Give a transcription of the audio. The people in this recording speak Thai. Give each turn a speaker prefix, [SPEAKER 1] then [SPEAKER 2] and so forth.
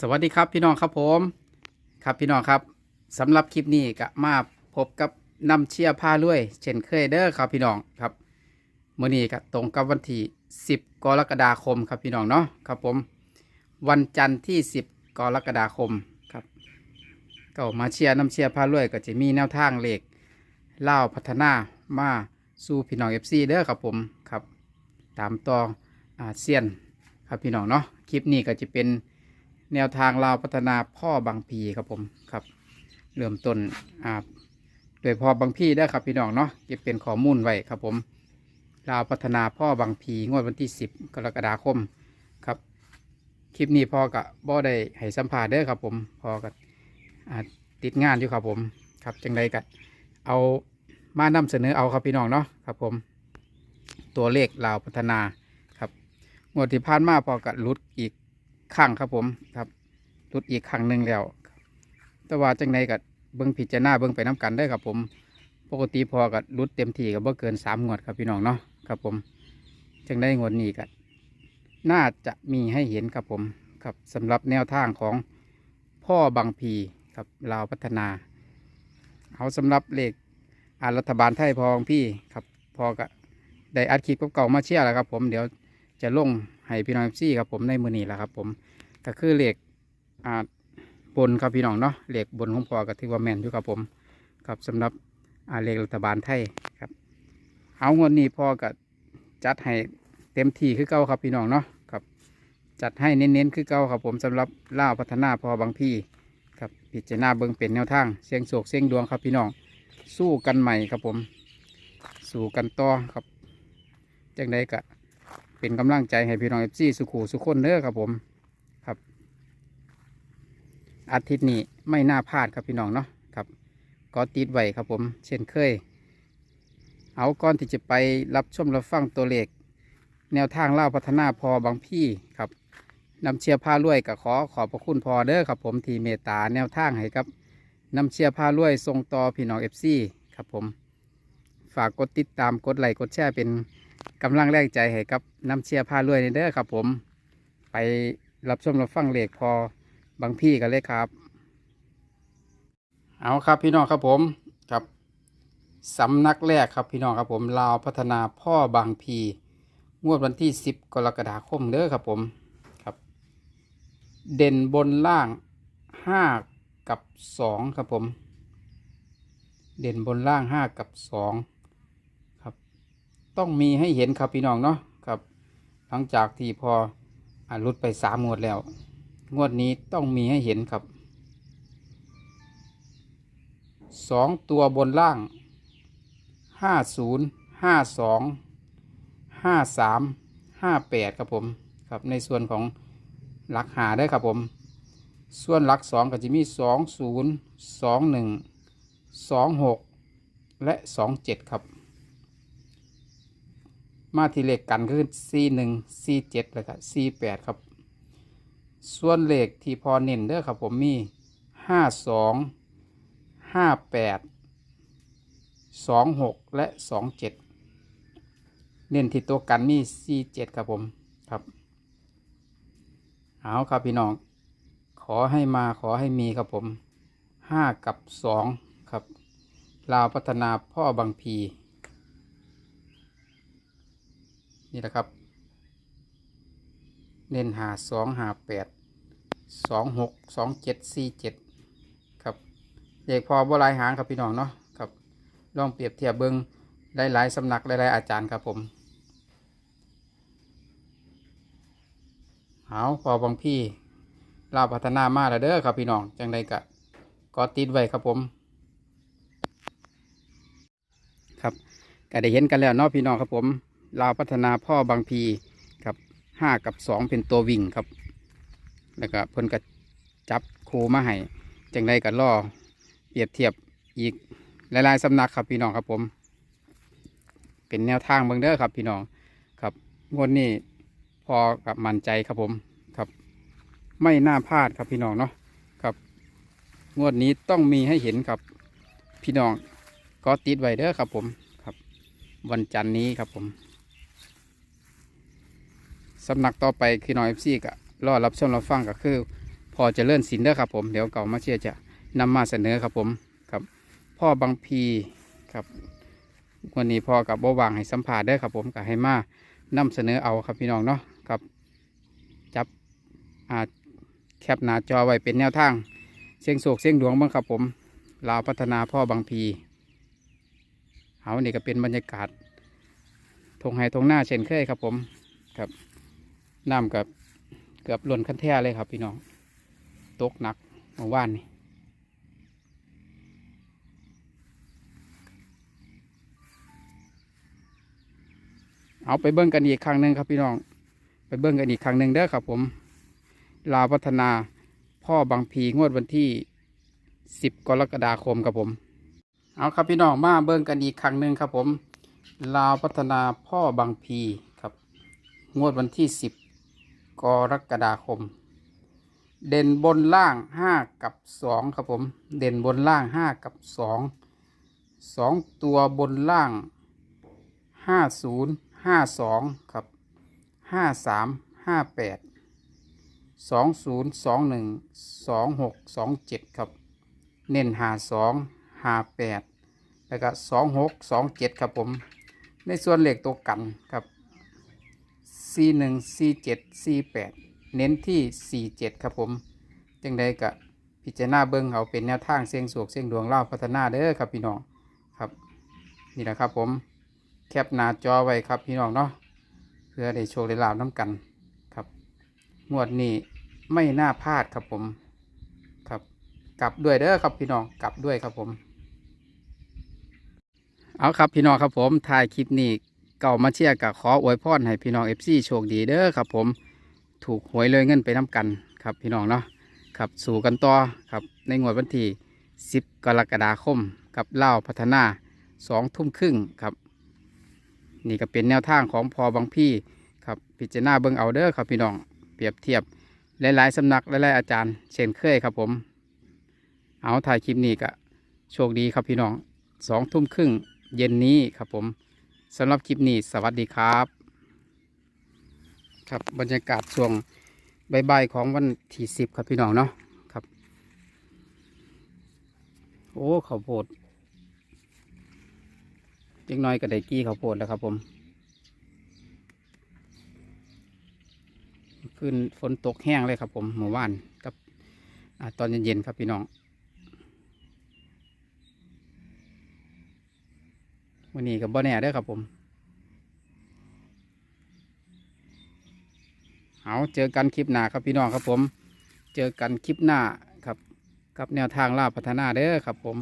[SPEAKER 1] สวัสดีครับพี่น้องครับผมครับพี่น้องครับสำหรับคลิปนี้ก็มาพบกับน้ำเชียร์ผ้าลุยเช่นเคยเด้อครับพี่น้องครับมื้อนี้ก็ตรงกับวันที่ 10 กรกฎาคมครับพี่น้องเนาะครับผมวันจันทร์ที่ 10 กรกฎาคมครับก็มาเชียร์น้ำเชียร์ผ้าลุยก็จะมีแนวทางเหลขเล่าพัฒนามาสู่พี่น้อง FC เด้อครับผมครับตามต่ออาเซียนครับพี่น้องเนาะคลิปนี้ก็จะเป็น แนวทางลาวพัฒนาพ่อบางพีครับผมครับ เริ่มต้นอ่าโดยพ่อบางพีได้ครับพี่น้องเนาะเก็บเป็นข้อมูลไว้ครับผมลาวพัฒนาพ่อบางพีงวดวันที่ 10 กรกฎาคมครับ คลิปนี้พ่อกับบ่ได้ให้สัมภาษณ์เด้ครับผมพ่อกับอ่าติดงานอยู่ครับผมครับจังใดก็เอามานำเสนอเอาครับพี่น้องเนาะครับผม ตัวเลขลาวพัฒนาครับงวดที่ผ่านมาพอกับลุดอีก ครั้งครับผมครับรุดอีกครั้งหนึ่งแล้ว แต่ว่าจังในกับเบิ้งพิจารณาเบิ้งไปน้กันได้ครับผม ปกติพอกับรุดเต็มที่กับเบ่เกินสามงวดครับพี่น้องเนาะครับผม จังได้งวดนี้กันน่าจะมีให้เห็นครับผมครับสำหรับแนวทางของพ่อบางพีครับลาวพัฒนาเอาสำหรับเลขอารัฐบาลไทยพองพี่ครับพอกับได้อัดคลิปเก่ามาเชียร์แล้วครับผมเดี๋ยวจะลง ให้พี่น้องซี่ครับผมในมือนี้แหละครับ ผมก็คือเหล็กอ่าบนครับพี่น้องเนาะเหล็กบนของพอกับที่ว่าแมนอยู่ครับผมครับสำหรับอ่าเหล็กรัฐบาลไทยครับ เอางวดนี้พอกับจัดให้เต็มที่คือเก่าครับพี่น้องเนาะครับ จัดให้เน้นๆคือเก่าครับผมสำหรับล่าพัฒนาพอบางพี่ครับพิจารณาเบิ่งเป็นแนวทางเสียงโศกเสียงดวงครับพี่น้องสู้กันใหม่ครับผม สู้กันต่อครับจังใดกะ เป็นกำลังใจให้พี่น้องเอฟซีสุขูสุขคนเด้อครับผมครับ อาทิตย์นี้ไม่น่าพลาดครับพี่น้องเนาะครับก็ติดไว้ครับผม เช่นเคย เอาก่อนที่จะไปรับชมรับฟังตัวเลขแนวทางเล่าพัฒนาพอบางพี่ครับนำเชียร์ผ้ารวยกับขอขอบพระคุณพอเด้อครับผมทีเมตตาแนวทางให้ครับนำเชียร์ผ้ารวยส่งต่อพี่น้องเอฟซีครับผม ฝากกดติดตามกดไลค์กดแชร์เป็น กำลังแรงใจให้กับน้ำเชียร์พารวยในเด้อครับ ผมไปรับชมรับฟังเลขพอบางพี่กันเลยครับ เอาครับพี่น้องครับผมครับสำนักแรกครับพี่น้องครับผมลาวพัฒนาพ่อบางพีงวดวันที่ 10 กรกฎาคมเด้อครับผมครับ เด่นบนล่าง 5 กับ 2 ครับผม เด่นบนล่าง 5 กับ 2 ต้องมีให้เห็นครับพี่น้องเนาะครับ หลังจากที่พออารุดไปสามงวดแล้ว งวดนี้ต้องมีให้เห็นครับสองตัวบนล่างห้าศูนย์ห้าสองห้าสามห้าแปดครับผมครับในส่วนของหลักหาได้ครับผม ส่วนหลักสองก็จะมีสองศูนย์สองหนึ่งสองหกและสองเจ็ดครับ มาที่เลขกันก็คือ C1 C7 แล้วก็ C8 ครับ ส่วนเลขที่พอเน้นเด้อครับผมมี52 58 26และ27เน้นที่ตัวกันมี C7 ครับผมครับเอาครับพี่น้อง ขอให้มาขอให้มีครับผม5กับ2ครับลาวพัฒนาพ่อบางพี นี่แหละครับ เน้นหาสองหาแปดสองหกสองเจ็ดสี่เจ็ดครับเด็กพอบหลายหางครับพี่น้องเนาะครับลองเปรียบเทียบเบิงหลายๆสำนักหลายๆอาจารย์ครับผมเอาพอบางพี่ลาพัฒนามาแล้วเด้อครับพี่น้องจังใดกะก็ติดไว้ครับผม ครับก็ได้เห็นกันแล้วเนาะพี่น้องครับผม ลาวพัฒนาพ่อบางพีครับห้ากับสองเป็นตัววิ่งครับ แล้วก็เพิ่นก็จับครูมาให้จังได้ก็ล่อเปรียบเทียบอีกหลายๆสำนักครับพี่น้องครับผม เป็นแนวทางเบิ่งเด้อครับพี่น้องครับงวดนี้พอกับมั่นใจครับผมครับ ไม่น่าพลาดครับพี่น้องเนาะครับงวดนี้ต้องมีให้เห็นครับพี่น้องก็ติดไว้เด้อครับผมครับ วันจันทร์นี้ครับผม สำนักต่อไปคือน้อยเอฟซีก็รอรับชมรับฟังก็คือ พอจะเลื่อนสินเด้อครับผมเดี๋ยวเก่ามาเชียร์จะนำมาเสนอครับผมครับ พ่อบางพีครับวันนี้พ่อกับบ่วางให้สัมผัสเด้ครับผมกับให้มานำเสนอเอาครับพี่น้องเนาะครับ จับอาแคปหน้าจอไว้เป็นแนวทาง เสียงโศกเสียงดวงบ้างครับผมลาวพัฒนาพ่อบางพีเอาเนี่ก็เป็นบรรยากาศทงไฮทงหน้าเช่นเคยครับผมครับ น้ำกับเกือบล้นขั้นแท้เลยครับ พี่น้องตกหนักเมื่อวานนี่เอาไปเบิ้งกันอีกครั้งหนึ่งครับพี่น้อง ไปเบิ้งกันอีกครั้งหนึ่งเด้อครับ ผม ลาวพัฒนาพ่อบางพีงวดวันที่ 10 กรกฎาคมครับผม เอาครับพี่น้องมาเบิ้งกันอีกครั้งหนึ่งครับผม ลาวพัฒนาพ่อบางพีครับ งวดวันที่ 10 กรกฎาคม เด่นบนล่าง5กับ2ครับผม เด่นบนล่าง5กับ2 2ตัวบนล่างห้าศูนย์ห้าสองครับห้าสามห้าแปดสองศูนย์สองหนึ่งสองหกสองเจ็ดครับ เน้นหาสองหาแปดแล้วก็สองหกสองเจ็ดครับผม ในส่วนเหลขตัวกันครับ สี่หนึ่งสี่เจ็ดสี่แปดเน้นที่สี่เจ็ดครับผมจังใดกะพิจารณาเบิ้งเอาเป็นแนวทางเสียงสวกเสียงดวงเล่าพัฒนาเด้อครับพี่น้องครับ นี่แหละครับผมแคปหน้าจอไว้ครับพี่น้องเนาะเพื่อได้โชว์ได้ลาบน้ำกันครับงวดนี้ไม่น่าพลาดครับผมครับ กลับด้วยเด้อครับพี่น้องกลับด้วยครับผม เอาครับพี่น้องครับผมถ่ายคลิปนี้ เก่ามาเชียร์กับขออวยพรให้พี่น้องเอฟซีโชคดีเด้อครับผมถูกหวยเลยเงินไปน้ำกันครับพี่น้องเนาะครับสู่กันต่อครับในงวดวันที่ 10 กรกฎาคมกับเล่าพัฒนาสองทุ่มครึ่งครับ นี่ก็เป็นแนวทางของพอบางพี่ครับพิจารณาเบิ่งเอาเด้อครับพี่น้องเปรียบเทียบหลายๆสำนักหลายๆอาจารย์ เช่นเคยครับผม เอาถ่ายคลิปนี้ก็โชคดีครับพี่น้องสองทุ่มครึ่งเย็นนี้ครับผม สำหรับคลิปนี้สวัสดีครับ ครับบรรยากาศช่วงใบ่ายๆของวันที่สิบครับพี่น้องเนาะครับ โอ้ข้าวโพดเล็กน้อยก็ได้กี้ข้าวโพดแล้วครับผมขึ้นฝนตกแห้งเลยครับผมเมื่อวานกับอตอนเย็นๆครับพี่น้อง วันนี้กับบ่แน่ได้ครับผม เอาเจอกันคลิปหน้าครับพี่น้องครับผม เจอกันคลิปหน้าครับ กับแนวทางล่าพัฒนาเด้อครับผม